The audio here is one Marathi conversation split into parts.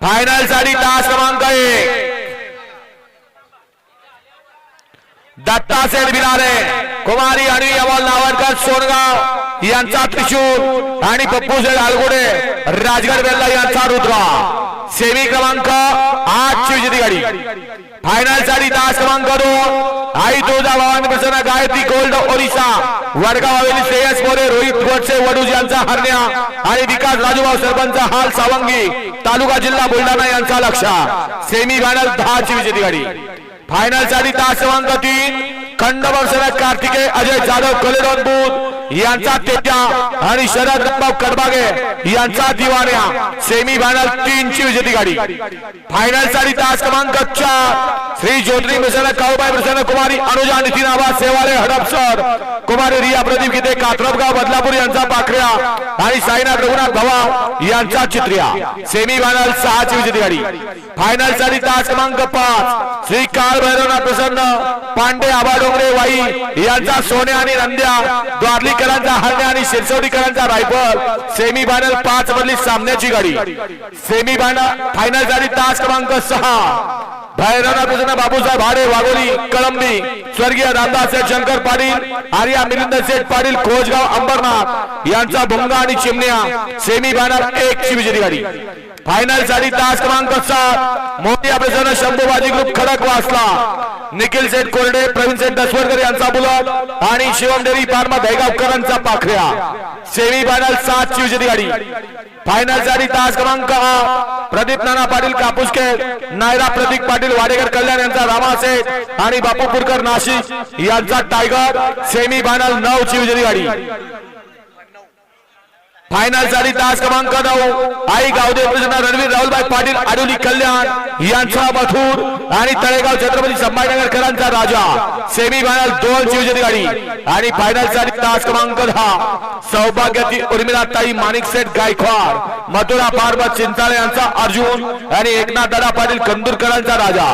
फायनलसाठी तास क्रमांक एक. दत्ता सेठ बिरारे कुमारी आणि अमोल नावडकर सोनगाव यांचा त्रिशूर आणि पप्पू सेठ आलगुडे राजगड बेल्ला यांचा रुद्रा सेमी क्रमांक आठ ची विजेती गाडी. फायनलसाठी तास क्रमांक दोन. आई तुळजा भवानी प्रसन्न गायत्री गोल्ड ओरिसा. वडगाव हवेली श्रेयस मोरे रोहित गोडसे वडूज यांचा हरण्या आणि विकास राजूभाऊ सरपंच हाल सावंगी. तालुका जिल्हा बुलढाणा यांचा लक्ष. सेमी फायनल दहाची विजेती गाडी. फायनलसाठी तास क्रमांक तीन. खंड शरद कार्तिके अजय जाधव कलेदोन बुध यांचा तेजा आणि शरद कडबागे. यांचा दिवाण्या सेमी फायनल तीन ची विजेती गाडी. फायनलसाठी तास क्रमांक चार. श्री ज्योतिरी प्रसन्न काऊबाई प्रसन्न कुमारी अनुजा नितीन आवाज सेवारे हडपसर. कुमारी रिया प्रदीप गीते कात्रपगाव बदलापूर यांचा पाखऱ्या आणि साईनाथ रघुनाथ भवा यांचा चित्रिया. सेमी फायनल सहा ची विजेती गाडी. फायनलसाठी तास क्रमांक पाच. श्री काळ भैरवनाथ प्रसन्न पांडे आबा डोंगरे वाई यांचा सोने आणि नंद्या द्वारलीकरांचा हरणे आणि शिरसवडीकरांचा रायफल. सेमी फायनल पाच मधली सामन्याची गाडी. सेमी फायनल फायनल तास क्रमांक सहा. भैरवनाथ बाबूसाहेब भाडे वाघोली कळंबी स्वर्गीय रामदास शंकर पाटील आर्या मिलिंद सेठ पाटील खोजगाव अंबरनाथ यांचा भुंगा आणि चिमण्या. सेमी फायनल एक ची विजेती गाडी. फायनलसाठी तास क्रमांक सात मोठी प्रसन्न शंभूबाजी ग्रुप खडक वाचला. निखिल सेठ कोरडे प्रवीण सेठ दसवडकर यांचा बुलट आणि शिवम देवी फार्मा दहेगावकरांचा पाखऱ्या. सेमी फायनल सात ची गाडी. फायनलसाठी तास क्रमांक प्रदीप नाना पाटील कापूसके नायरा प्रदीप पाटील वाडेकर कल्याण यांचा रामा सेठ आणि बापूपूरकर नाशिक यांचा टायगर सेमी फायनल नऊ ची गाडी. फायनलसाठी तास क्रमांक नऊ. आई गावदेव प्रसन्न रणवीर राहुलभाई पाटील आडोली कल्याण यांचा मथुर आणि तळेगाव छत्रपती संभाजीनगरकरांचा राजा. सेमी फायनल दोन शिवजती गाडी. आणि फायनलसाठी तास क्रमांक दहा. सौभाग्याची उर्मिला ताई माणिक सेठ गायकवाड मथुरा फार्मा चिंचाळे यांचा अर्जुन आणि एकनाथ दादा पाटील कंदूरकरांचा राजा.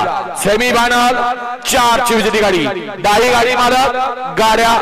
सेमी फायनल चार शिवजती गाडी. डावी गाडी मालक गाड्या